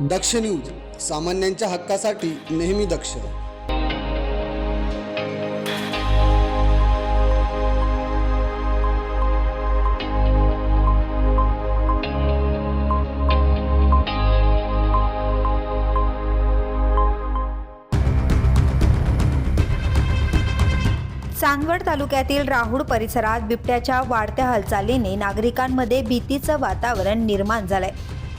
दक्ष news सामान्यांच्या हक्कासाठी नेहमी दक्ष. चांदवड तालुक्यातील राहुड परिसरात बिबट्याच्या वाढत्या हालचालीने नागरिकांमध्ये भीतीचं वातावरण निर्माण झालंय.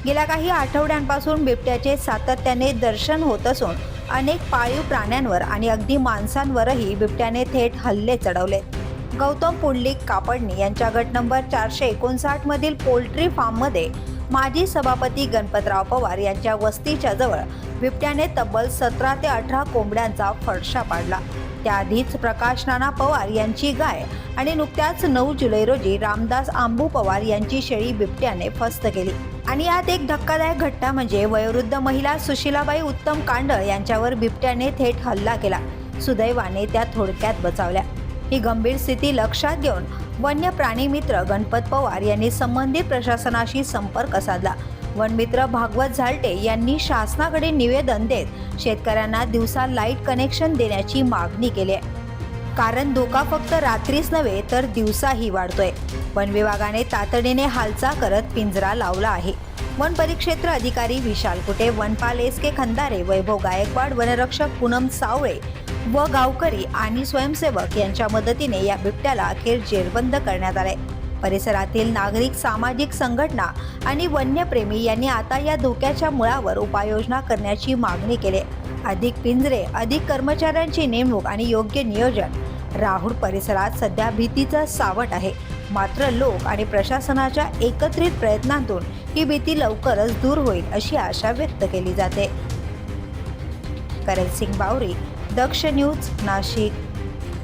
गेल्या काही आठवड्यांपासून बिबट्याचे सातत्याने दर्शन होत असून अनेक पाळीव प्राण्यांवर आणि अगदी माणसांवरही बिबट्याने थेट हल्ले चढवले. गौतम पुंडलिक कापडणी यांच्या गट नंबर चारशे एकोणसाठ मधील पोल्ट्री फार्ममध्ये माजी सभापती गणपतराव पवार यांच्या वस्तीच्या जवळ बिबट्याने तब्बल सतरा ते अठरा कोंबड्यांचा फडशा पाडला. त्याआधीच प्रकाश नाना पवार यांची गाय आणि नुकत्याच नऊ जुलै रोजी रामदास आंबू पवार यांची शेळी बिबट्याने फस्त केली. आणि यात एक धक्कादायक घटना म्हणजे वयोवृद्ध महिला सुशीलाबाई उत्तम कांडळ यांच्यावर बिबट्याने थेट हल्ला केला. सुदैवाने त्या थोडक्यात बचावल्या. ही गंभीर स्थिती लक्षात घेऊन वन्य प्राणी मित्र गणपत पवार यांनी संबंधित प्रशासनाशी संपर्क साधला. वनमित्र भागवत झालटे यांनी शासनाकडे निवेदन देत शेतकऱ्यांना दिवसा लाइट कनेक्शन देण्याची मागणी केली आहे. कारण धोका फक्त रात्रीच नव्हे तर दिवसाही वाढतोय. वन विभागाने तातडीने हालचाल करत पिंजरा लावला आहे. वन परिक्षेत्र अधिकारी विशाल कुटे वनपाल एस के खंदारे वैभव गायकवाड वनरक्षक पूनम सावळे व गावकरी आणि स्वयंसेवक यांच्या मदतीने या बिबट्याला अखेर जेरबंद करण्यात आले परिसरातील नागरिक सामाजिक संघटना आणि वन्यप्रेमी यांनी आता या धोक्याच्या मुळावर उपाययोजना करण्याची मागणी केली अधिक पिंजरे अधिक कर्मचाऱ्यांची नेमणूक आणि योग्य नियोजन. राहुल परिसरात सध्या भीतीचा सावट आहे. मात्र लोक आणि प्रशासनाच्या एकत्रित प्रयत्नांतून ही भीती लवकरच दूर होईल अशी आशा व्यक्त केली जाते. करण सिंग बावरी दक्ष न्यूज नाशिक.